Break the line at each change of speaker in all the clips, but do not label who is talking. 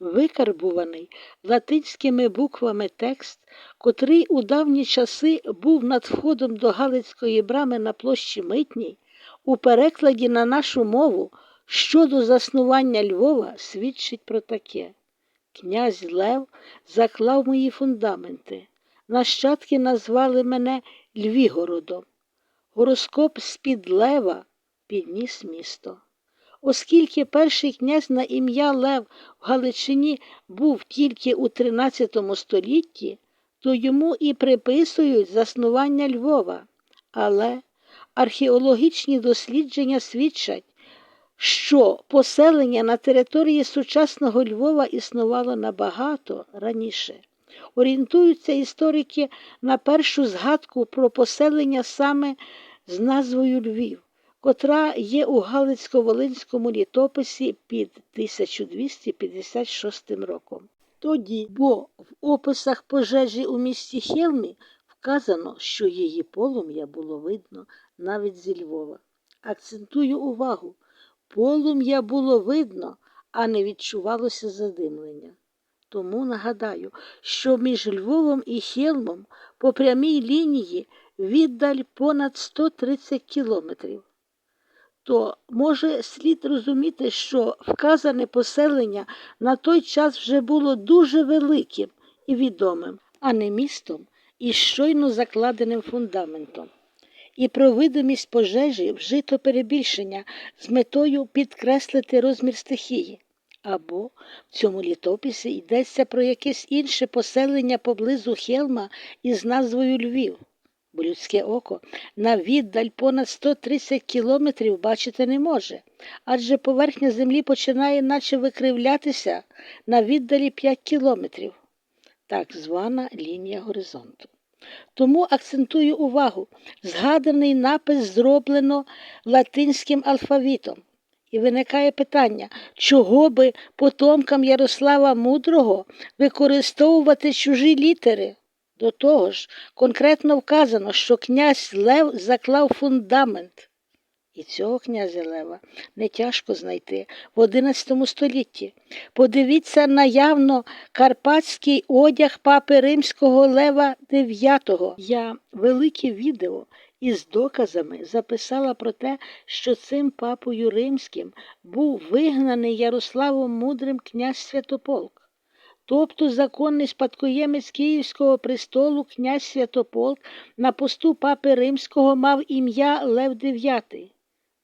викарбуваний латинськими буквами текст, котрий у давні часи був над входом до Галицької брами на площі Митній, у перекладі на нашу мову щодо заснування Львова свідчить про таке. Князь Лев заклав мої фундаменти. Нащадки назвали мене Львігородом. Гороскоп з-під Лева підніс місто. Оскільки перший князь на ім'я Лев в Галичині був тільки у XIII столітті, то йому і приписують заснування Львова. Але археологічні дослідження свідчать, що поселення на території сучасного Львова існувало набагато раніше. Орієнтуються історики на першу згадку про поселення саме з назвою Львів, котра є у Галицько-Волинському літописі під 1256 роком. Тоді, бо в описах пожежі у місті Хелмі вказано, що її полум'я було видно навіть зі Львова. Акцентую увагу, полум'я було видно, а не відчувалося задимлення. Тому нагадаю, що між Львовом і Хелмом по прямій лінії віддаль понад 130 кілометрів. То може слід розуміти, що вказане поселення на той час вже було дуже великим і відомим, а не містом із щойно закладеним фундаментом. І про видимість пожежі вжито перебільшення з метою підкреслити розмір стихії. Або в цьому літописі йдеться про якесь інше поселення поблизу Хелма із назвою Львів, бо людське око на віддаль понад 130 кілометрів бачити не може, адже поверхня землі починає наче викривлятися на віддалі 5 кілометрів, так звана лінія горизонту. Тому акцентую увагу, згаданий напис зроблено латинським алфавітом. І виникає питання, чого би потомкам Ярослава Мудрого використовувати чужі літери? До того ж, конкретно вказано, що князь Лев заклав фундамент. І цього князя Лева не тяжко знайти в XI столітті. Подивіться на явно карпатський одяг папи римського Лева IX. Я велике відео із доказами записала про те, що цим папою римським був вигнаний Ярославом Мудрим князь Святополк. Тобто законний спадкоємець Київського престолу князь Святополк на посту папи римського мав ім'я Лев IX.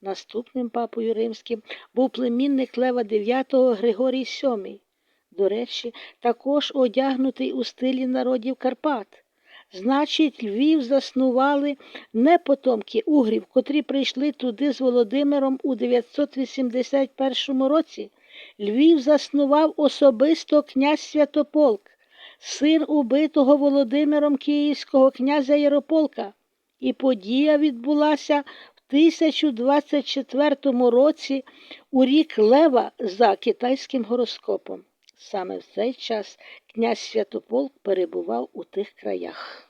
Наступним папою римським був племінник Лева IX Григорій VII. До речі, також одягнутий у стилі народів Карпат. Значить, Львів заснували не потомки угрів, котрі прийшли туди з Володимиром у 981 році. Львів заснував особисто князь Святополк, син убитого Володимиром Київського князя Ярополка. І подія відбулася в 1024 році у рік Лева за китайським гороскопом. Саме в цей час князь Святополк перебував у тих краях.